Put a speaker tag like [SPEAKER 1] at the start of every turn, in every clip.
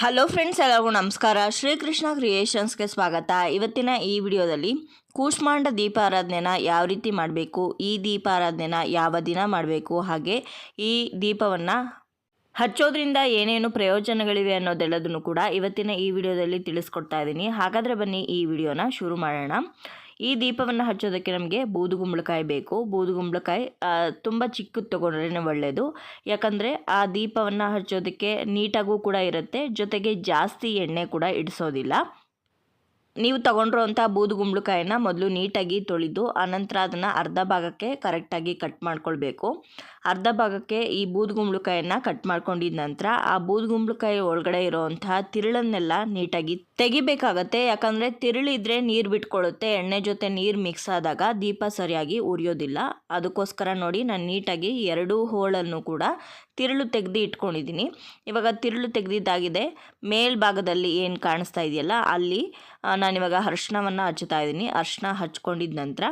[SPEAKER 1] Hello friends ಎಲ್ಲರಿಗೂ ನಮಸ್ಕಾರ. ಶ್ರೀಕೃಷ್ಣ ಕ್ರಿಯೇಷನ್ಸ್ಗೆ ಸ್ವಾಗತ. ಇವತ್ತಿನ ಈ ವಿಡಿಯೋದಲ್ಲಿ ಕೂಷ್ಮಾಂಡ ದೀಪಾರಾಧನೆನ ಯಾವ ರೀತಿ ಮಾಡಬೇಕು, ಈ ದೀಪಾರಾಧನೆನ ಯಾವ ದಿನ ಮಾಡಬೇಕು, ಹಾಗೆ ಈ ದೀಪವನ್ನು ಹಚ್ಚೋದ್ರಿಂದ ಏನೇನು ಪ್ರಯೋಜನಗಳಿವೆ ಅನ್ನೋದೆಲ್ಲದನ್ನು ಕೂಡ ಇವತ್ತಿನ ಈ ವಿಡಿಯೋದಲ್ಲಿ ತಿಳಿಸ್ಕೊಡ್ತಾ ಇದ್ದೀನಿ. ಹಾಗಾದರೆ ಬನ್ನಿ ಈ ವಿಡಿಯೋನ ಶುರು ಮಾಡೋಣ. ಈ ದೀಪವನ್ನು ಹಚ್ಚೋದಕ್ಕೆ ನಮಗೆ ಬೂದುಗುಂಬಳಕಾಯಿ ಬೇಕು. ಬೂದುಗುಂಬಳಕಾಯಿ ತುಂಬ ಚಿಕ್ಕದು ತೊಗೊಂಡ್ರೇ ಒಳ್ಳೆಯದು ಯಾಕಂದರೆ ಆ ದೀಪವನ್ನು ಹಚ್ಚೋದಕ್ಕೆ ನೀಟಾಗೂ ಕೂಡ ಇರುತ್ತೆ, ಜೊತೆಗೆ ಜಾಸ್ತಿ ಎಣ್ಣೆ ಕೂಡ ಇಡಿಸೋದಿಲ್ಲ. ನೀವು ತಗೊಂಡಿರುವಂಥ ಬೂದುಗುಂಬಳಕಾಯಿನ ಮೊದಲು ನೀಟಾಗಿ ತೊಳೆದು, ಆನಂತರ ಅದನ್ನು ಅರ್ಧ ಭಾಗಕ್ಕೆ ಕರೆಕ್ಟಾಗಿ ಕಟ್ ಮಾಡ್ಕೊಳ್ಬೇಕು. ಅರ್ಧ ಭಾಗಕ್ಕೆ ಈ ಬೂದುಗುಂಬಳಕಾಯನ್ನು ಕಟ್ ಮಾಡ್ಕೊಂಡಿದ ನಂತರ ಆ ಬೂದುಗುಂಬಳಕಾಯಿ ಒಳಗಡೆ ಇರೋವಂತಹ ತಿರುಳನ್ನೆಲ್ಲ ನೀಟಾಗಿ ತೆಗಿಬೇಕಾಗತ್ತೆ. ಯಾಕಂದರೆ ತಿರುಳಿದ್ರೆ ನೀರು ಬಿಟ್ಕೊಳ್ಳುತ್ತೆ ಎಣ್ಣೆ ಜೊತೆ ನೀರು ಮಿಕ್ಸ್ ಆದಾಗ ದೀಪ ಸರಿಯಾಗಿ ಉರಿಯೋದಿಲ್ಲ. ಅದಕ್ಕೋಸ್ಕರ ನೋಡಿ ನಾನು ನೀಟಾಗಿ ಎರಡೂ ಹೋಳನ್ನು ಕೂಡ ತಿರುಳು ತೆಗೆದು ಇಟ್ಕೊಂಡಿದ್ದೀನಿ ಇವಾಗ ತಿರುಳು ತೆಗೆದಿದ್ದಾಗಿದೆ. ಮೇಲ್ಭಾಗದಲ್ಲಿ ಏನು ಕಾಣಿಸ್ತಾ ಇದೆಯಲ್ಲ, ಅಲ್ಲಿ ನಾನಿವಾಗ ಅರ್ಶಿಣವನ್ನು ಹಚ್ಚುತ್ತಾ ಇದ್ದೀನಿ. ಅರ್ಶಿನ ಹಚ್ಕೊಂಡಿದ ನಂತರ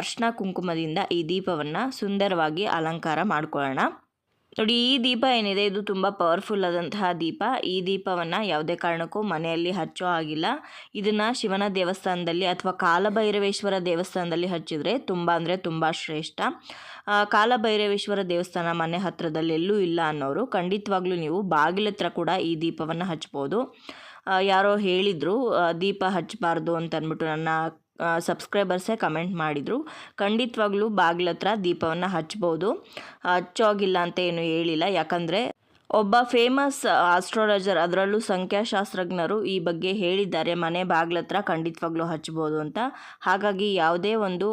[SPEAKER 1] ಅರ್ಶಿನ ಕುಂಕುಮದಿಂದ ಈ ದೀಪವನ್ನು ಸುಂದರವಾಗಿ ಅಲಂಕಾರ ಮಾಡ್ಕೊಳ್ಳೋಣ. ನೋಡಿ, ಈ ದೀಪ ಏನಿದೆ, ಇದು ತುಂಬ ಪವರ್ಫುಲ್ ಆದಂತಹ ದೀಪ. ಈ ದೀಪವನ್ನು ಯಾವುದೇ ಕಾರಣಕ್ಕೂ ಮನೆಯಲ್ಲಿ ಹಚ್ಚೋ ಆಗಿಲ್ಲ ಇದನ್ನು ಶಿವನ ದೇವಸ್ಥಾನದಲ್ಲಿ ಅಥವಾ ಕಾಲಭೈರವೇಶ್ವರ ದೇವಸ್ಥಾನದಲ್ಲಿ ಹಚ್ಚಿದರೆ ತುಂಬ ಅಂದರೆ ತುಂಬ ಶ್ರೇಷ್ಠ. ಕಾಲಭೈರವೇಶ್ವರ ದೇವಸ್ಥಾನ ಮನೆ ಹತ್ತಿರದಲ್ಲಿ ಇಲ್ಲ ಅನ್ನೋರು ಖಂಡಿತವಾಗ್ಲೂ ನೀವು ಬಾಗಿಲತ್ರ ಕೂಡ ಈ ದೀಪವನ್ನು ಹಚ್ಬೋದು. ಯಾರೋ ಹೇಳಿದರು ದೀಪ ಹಚ್ಚಬಾರ್ದು ಅಂತಂದ್ಬಿಟ್ಟು ನನ್ನ ಸಬ್ಸ್ಕ್ರೈಬರ್ಸೇ ಕಮೆಂಟ್ ಮಾಡಿದರು. ಖಂಡಿತವಾಗ್ಲೂ ಬಾಗಿಲತ್ರ ದೀಪವನ್ನು ಹಚ್ಬೋದು. ಹಚ್ಚೋಗಿಲ್ಲ ಅಂತ ಏನು ಹೇಳಿಲ್ಲ. ಯಾಕಂದರೆ ಒಬ್ಬ ಫೇಮಸ್ ಆಸ್ಟ್ರಾಲಜರ್ ಅದರಲ್ಲೂ ಸಂಖ್ಯಾಶಾಸ್ತ್ರಜ್ಞರು ಈ ಬಗ್ಗೆ ಹೇಳಿದ್ದಾರೆ. ಮನೆ ಬಾಗ್ಲತ್ರ ಖಂಡಿತವಾಗ್ಲೂ ಹಚ್ಬೋದು ಅಂತ. ಹಾಗಾಗಿ ಯಾವುದೇ ಒಂದು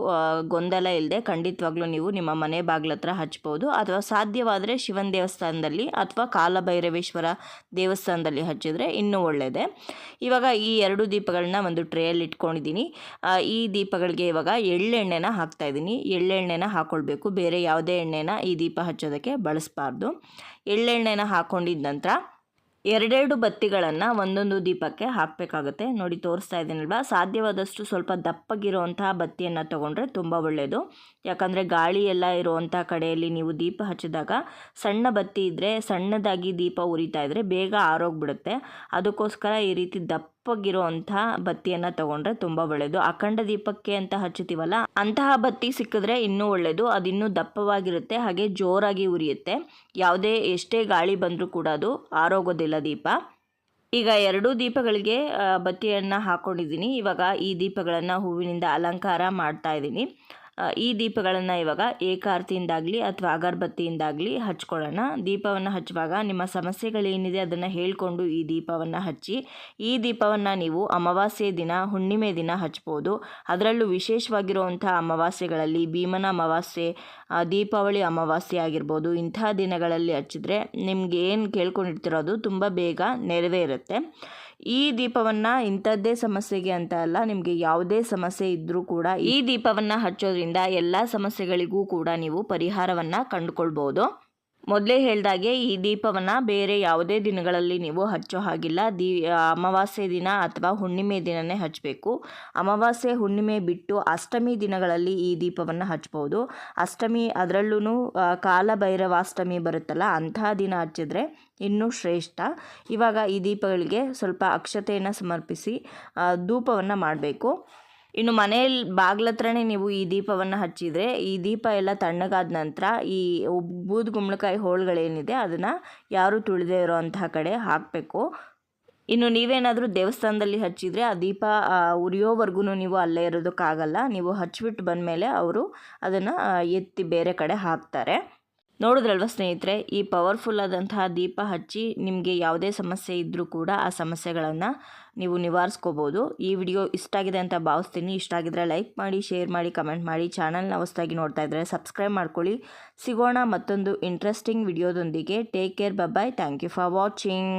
[SPEAKER 1] ಗೊಂದಲ ಇಲ್ಲದೆ ಖಂಡಿತವಾಗ್ಲೂ ನೀವು ನಿಮ್ಮ ಮನೆ ಬಾಗ್ಲತ್ರ ಹಚ್ಬೋದು. ಅಥವಾ ಸಾಧ್ಯವಾದರೆ ಶಿವನ ದೇವಸ್ಥಾನದಲ್ಲಿ ಅಥವಾ ಕಾಲಭೈರವೇಶ್ವರ ದೇವಸ್ಥಾನದಲ್ಲಿ ಹಚ್ಚಿದರೆ ಇನ್ನೂ ಒಳ್ಳೆಯದೆ ಇವಾಗ ಈ ಎರಡು ದೀಪಗಳನ್ನ ಒಂದು ಟ್ರೇಯಲ್ಲಿ ಇಟ್ಕೊಂಡಿದ್ದೀನಿ. ಈ ದೀಪಗಳಿಗೆ ಇವಾಗ ಎಳ್ಳೆಣ್ಣೆನ ಹಾಕ್ತಾಯಿದ್ದೀನಿ ಎಳ್ಳೆಣ್ಣೆನ ಹಾಕ್ಕೊಳ್ಬೇಕು ಬೇರೆ ಯಾವುದೇ ಎಣ್ಣೆನ ಈ ದೀಪ ಹಚ್ಚೋದಕ್ಕೆ ಬಳಸಬಾರ್ದು. ಎಳ್ಳೆಣ್ಣೆನ ಹಾಕ್ಕೊಂಡಿದ್ದ ನಂತರ ಎರಡೆರಡು ಬತ್ತಿಗಳನ್ನು ಒಂದೊಂದು ದೀಪಕ್ಕೆ ಹಾಕಬೇಕಾಗುತ್ತೆ. ನೋಡಿ, ತೋರಿಸ್ತಾ ಇದ್ದೀನಲ್ವ? ಸಾಧ್ಯವಾದಷ್ಟು ಸ್ವಲ್ಪ ದಪ್ಪಗಿರುವಂತಹ ಬತ್ತಿಯನ್ನು ತೊಗೊಂಡ್ರೆ ತುಂಬ ಒಳ್ಳೆಯದು ಯಾಕಂದರೆ ಗಾಳಿ ಎಲ್ಲ ಇರುವಂಥ ಕಡೆಯಲ್ಲಿ ನೀವು ದೀಪ ಹಚ್ಚಿದಾಗ ಸಣ್ಣ ಬತ್ತಿ ಇದ್ದರೆ ಸಣ್ಣದಾಗಿ ದೀಪ ಉರಿತಾ ಇದ್ದರೆ ಬೇಗ ಆರೋಗ್ಬಿಡುತ್ತೆ. ಅದಕ್ಕೋಸ್ಕರ ಈ ರೀತಿ ದಪ್ಪಗಿರುವಂಥ ಬತ್ತಿಯನ್ನು ತಗೊಂಡ್ರೆ ತುಂಬ ಒಳ್ಳೆಯದು ಅಖಂಡ ದೀಪಕ್ಕೆ ಅಂತ ಹಚ್ಚುತ್ತೀವಲ್ಲ, ಅಂತಹ ಬತ್ತಿ ಸಿಕ್ಕಿದ್ರೆ ಇನ್ನೂ ಒಳ್ಳೆಯದು ಅದು ಇನ್ನೂ ದಪ್ಪವಾಗಿರುತ್ತೆ, ಹಾಗೆ ಜೋರಾಗಿ ಉರಿಯುತ್ತೆ. ಯಾವುದೇ ಎಷ್ಟೇ ಗಾಳಿ ಬಂದರೂ ಕೂಡ ಅದು ಆರೋಗೋದಿಲ್ಲ ದೀಪ. ಈಗ ಎರಡೂ ದೀಪಗಳಿಗೆ ಬತ್ತಿಯನ್ನು ಹಾಕ್ಕೊಂಡಿದ್ದೀನಿ ಇವಾಗ ಈ ದೀಪಗಳನ್ನು ಹೂವಿನಿಂದ ಅಲಂಕಾರ ಮಾಡ್ತಾ ಇದ್ದೀನಿ. ಈ ದೀಪಗಳನ್ನು ಇವಾಗ ಏಕಾರ್ತಿಯಿಂದಾಗಲಿ ಅಥವಾ ಅಗರಬತ್ತಿಯಿಂದಾಗಲಿ ಹಚ್ಕೊಳ್ಳೋಣ. ದೀಪವನ್ನು ಹಚ್ಚುವಾಗ ನಿಮ್ಮ ಸಮಸ್ಯೆಗಳೇನಿದೆ ಅದನ್ನು ಹೇಳಿಕೊಂಡು ಈ ದೀಪವನ್ನು ಹಚ್ಚಿ, ಈ ದೀಪವನ್ನು ನೀವು ಅಮಾವಾಸ್ಯೆ ದಿನ, ಹುಣ್ಣಿಮೆ ದಿನ ಹಚ್ಬೋದು. ಅದರಲ್ಲೂ ವಿಶೇಷವಾಗಿರುವಂಥ ಅಮಾವಾಸ್ಯೆಗಳಲ್ಲಿ ಭೀಮನ ಅಮಾವಾಸ್ಯೆ ದೀಪಾವಳಿ ಅಮಾವಾಸ್ಯೆ ಆಗಿರ್ಬೋದು, ಇಂಥ ದಿನಗಳಲ್ಲಿ ಹಚ್ಚಿದ್ರೆ ನಿಮ್ಗೆ ಏನು ಕೇಳ್ಕೊಂಡಿರ್ತಿರೋದು ತುಂಬ ಬೇಗ ನೆರವೇರುತ್ತೆ. ಈ ದೀಪವನ್ನು ಇಂಥದ್ದೇ ಸಮಸ್ಯೆಗೆ ಅಂತ ಅಲ್ಲ, ನಿಮಗೆ ಯಾವುದೇ ಸಮಸ್ಯೆ ಇದ್ದರೂ ಕೂಡ ಈ ದೀಪವನ್ನು ಹಚ್ಚೋದ್ರಿಂದ ಎಲ್ಲ ಸಮಸ್ಯೆಗಳಿಗೂ ಕೂಡ ನೀವು ಪರಿಹಾರವನ್ನು ಕಂಡುಕೊಳ್ಬೋದು. ಮೊದಲೇ ಹೇಳಿದಾಗೆ ಈ ದೀಪವನ್ನು ಬೇರೆ ಯಾವುದೇ ದಿನಗಳಲ್ಲಿ ನೀವು ಹಚ್ಚೋ ಹಾಗಿಲ್ಲ. ದೀ ಅಮಾವಾಸ್ಯೆ ದಿನ ಅಥವಾ ಹುಣ್ಣಿಮೆ ದಿನವೇ ಹಚ್ಚಬೇಕು ಅಮಾವಾಸ್ಯೆ, ಹುಣ್ಣಿಮೆ ಬಿಟ್ಟು ಅಷ್ಟಮಿ ದಿನಗಳಲ್ಲಿ ಈ ದೀಪವನ್ನು ಹಚ್ಬೋದು. ಅಷ್ಟಮಿ ಅದರಲ್ಲೂ ಕಾಲಭೈರವಾಷ್ಟಮಿ ಬರುತ್ತಲ್ಲ ಅಂತಹ ದಿನ ಹಚ್ಚಿದ್ರೆ ಇನ್ನೂ ಶ್ರೇಷ್ಠ. ಇವಾಗ ಈ ದೀಪಗಳಿಗೆ ಸ್ವಲ್ಪ ಅಕ್ಷತೆಯನ್ನು ಸಮರ್ಪಿಸಿ ಧೂಪವನ್ನು ಮಾಡಬೇಕು. ಇನ್ನು ಮನೆಯಲ್ಲಿ ಬಾಗ್ಲತ್ರನೇ ನೀವು ಈ ದೀಪವನ್ನು ಹಚ್ಚಿದರೆ, ಈ ದೀಪ ಎಲ್ಲ ತಣ್ಣಗಾದ ನಂತರ ಈ ಬೂದು ಗುಂಬಳಕಾಯಿ ಹೋಳುಗಳೇನಿದೆ ಅದನ್ನು ಯಾರೂ ತುಳಿದೇ ಇರೋವಂತಹ ಕಡೆ ಹಾಕಬೇಕು. ಇನ್ನು ನೀವೇನಾದರೂ ದೇವಸ್ಥಾನದಲ್ಲಿ ಹಚ್ಚಿದರೆ ಆ ದೀಪ ಉರಿಯೋವರೆಗೂ ನೀವು ಅಲ್ಲೇ ಇರೋದಕ್ಕಾಗಲ್ಲ. ನೀವು ಹಚ್ಚಿಬಿಟ್ಟು ಬಂದಮೇಲೆ ಅವರು ಅದನ್ನು ಎತ್ತಿ ಬೇರೆ ಕಡೆ ಹಾಕ್ತಾರೆ. ನೋಡಿದ್ರಲ್ವ ಸ್ನೇಹಿತರೆ, ಈ ಪವರ್ಫುಲ್ ಆದಂತಹ ದೀಪ ಹಚ್ಚಿ ನಿಮಗೆ ಯಾವುದೇ ಸಮಸ್ಯೆ ಇದ್ದರೂ ಕೂಡ ಆ ಸಮಸ್ಯೆಗಳನ್ನು ನೀವು ನಿವಾರಿಸ್ಕೋಬೋದು. ಈ ವಿಡಿಯೋ ಇಷ್ಟ ಆಗಿದೆ ಅಂತ ಭಾವಿಸ್ತೀನಿ. ಇಷ್ಟ ಆಗಿದ್ರೆ ಲೈಕ್ ಮಾಡಿ ಶೇರ್ ಮಾಡಿ ಕಮೆಂಟ್ ಮಾಡಿ. ಚಾನಲ್ನ ಹೊಸದಾಗಿ ನೋಡ್ತಾ ಇದ್ದರೆ ಸಬ್ಸ್ಕ್ರೈಬ್ ಮಾಡ್ಕೊಳ್ಳಿ. ಸಿಗೋಣ ಮತ್ತೊಂದು interesting ವಿಡಿಯೋದೊಂದಿಗೆ. Take care bye thank you for watching